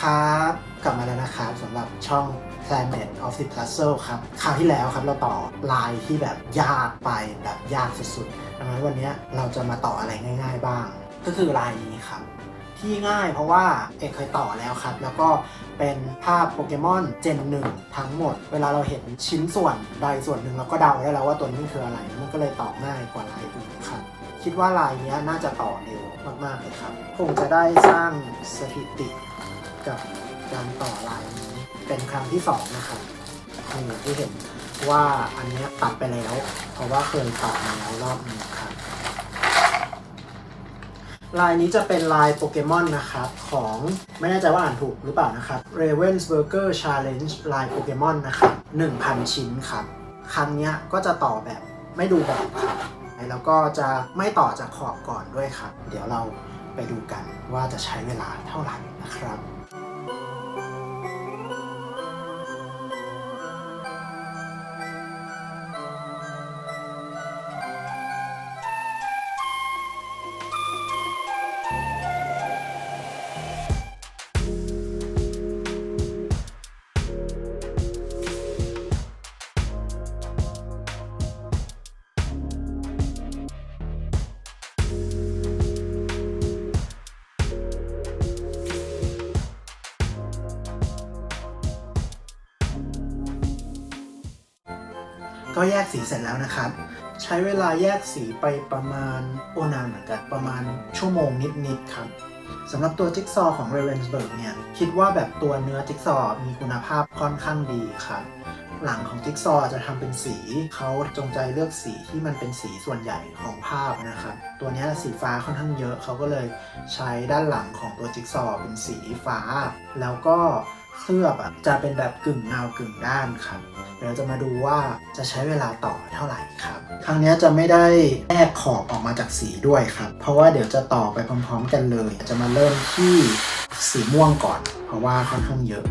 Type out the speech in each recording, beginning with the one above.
ครับ กลับมาแล้วนะครับสำหรับช่อง Planet of the Puzzle ครับคราวที่แล้วครับเราต่อลายที่แบบยากไปแบบยากสุดๆดังนั้นวันนี้เราจะมาต่ออะไรง่าย ๆ บ้าง ก็คือลายนี้ครับ ที่ง่ายเพราะว่าเอกเคยต่อแล้วครับ แล้วก็เป็นภาพโปเกมอนเจนหนึ่งทั้งหมด เวลาเราเห็นชิ้นส่วนใดส่วนหนึ่งเราก็เดาได้แล้วว่าตัวนี้คืออะไรมันก็เลยต่อง่ายกว่าลายอื่นครับคิดว่าลายนี้น่าจะต่อเร็วมากๆเลยครับคงจะได้สร้างสถิติ กับการต่อลายนี้เป็นครั้งที่สองนะครับนี่ที่เห็นว่าอันนี้ตัดไปแล้ว เพราะว่าเคยต่อมาแล้วรอบนึงครับ ลายนี้จะเป็นลายโปเกมอนนะครับของไม่แน่ใจว่าอ่านถูกหรือเปล่านะครับ Ravensburger Challenge ลายโปเกมอนนะครับ1,000 ชิ้นครับ ครั้งนี้ก็จะต่อแบบไม่ดูแบบครับแล้วก็จะไม่ต่อจากขอบก่อนด้วยครับ เดี๋ยวเราไปดูกันว่าจะใช้เวลาเท่าไหร่นะครับ ก็แยกสีเสร็จแล้วนะครับ ใช้เวลาแยกสีไปประมาณโอนานเหมือนกันประมาณชั่วโมงนิดๆครับสำหรับตัวจิ๊กซอว์ของ Ravensburg เนี่ย คิดว่าแบบตัวเนื้อจิ๊กซอว์มีคุณภาพค่อนข้างดีครับ หลังของจิ๊กซอว์จะทำเป็นสีเขาจงใจเลือกสีที่มันเป็นสีส่วนใหญ่ของภาพนะครับ ตัวนี้สีฟ้าค่อนข้างเยอะเขาก็เลยใช้ด้านหลังของตัวจิ๊กซอว์เป็นสีฟ้า แล้วก็ เคลือบอะจะเป็นแบบกึ่งเงากึ่งด้านครับเดี๋ยวเราจะมาดูว่าจะใช้เวลาต่อเท่าไหร่ครับ ครั้งนี้จะไม่ได้แยกขอบออกมาจากสีด้วยครับ เพราะว่าเดี๋ยวจะต่อไปพร้อม ๆ กันเลย จะมาเริ่มที่สีม่วงก่อน เพราะว่าค่อนข้างเยอะ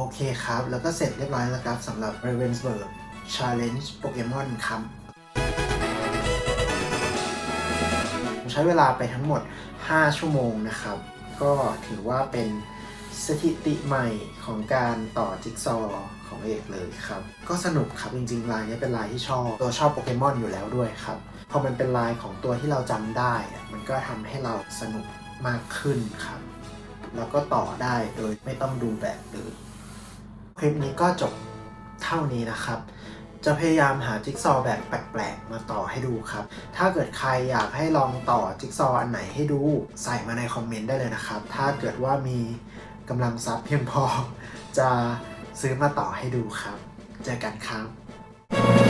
อเคครับ แล้วก็เสร็จเรียบร้อยแล้วครับสำหรับ Ravensburg Challenge Pokemon ครับใช้เวลาไปทั้งหมด 5 ชั่วโมงนะครับ ก็ถือว่าเป็นสถิติใหม่ของการต่อจิ๊กซอว์ของเอกเลยครับ ก็สนุกครับ จริงๆลายนี้เป็นลายที่ชอบ ตัวชอบโปเกมอนอยู่แล้วด้วยครับ พอมันเป็นลายของตัวที่เราจำได้ มันก็ทำให้เราสนุกมากขึ้นครับ แล้วก็ต่อได้โดยไม่ต้องดูแบบเลย คลิปนี้ก็จบเท่านี้นะครับ จะพยายามหาจิ๊กซอว์แบบแปลกๆ มาต่อให้ดูครับ ถ้าเกิดใครอยากให้ลองต่อจิ๊กซอว์อันไหนให้ดูใส่มาในคอมเมนต์ได้เลยนะครับ ถ้าเกิดว่ามีกำลังทรัพย์เพียงพอจะซื้อมาต่อให้ดูครับ เจอกันครับ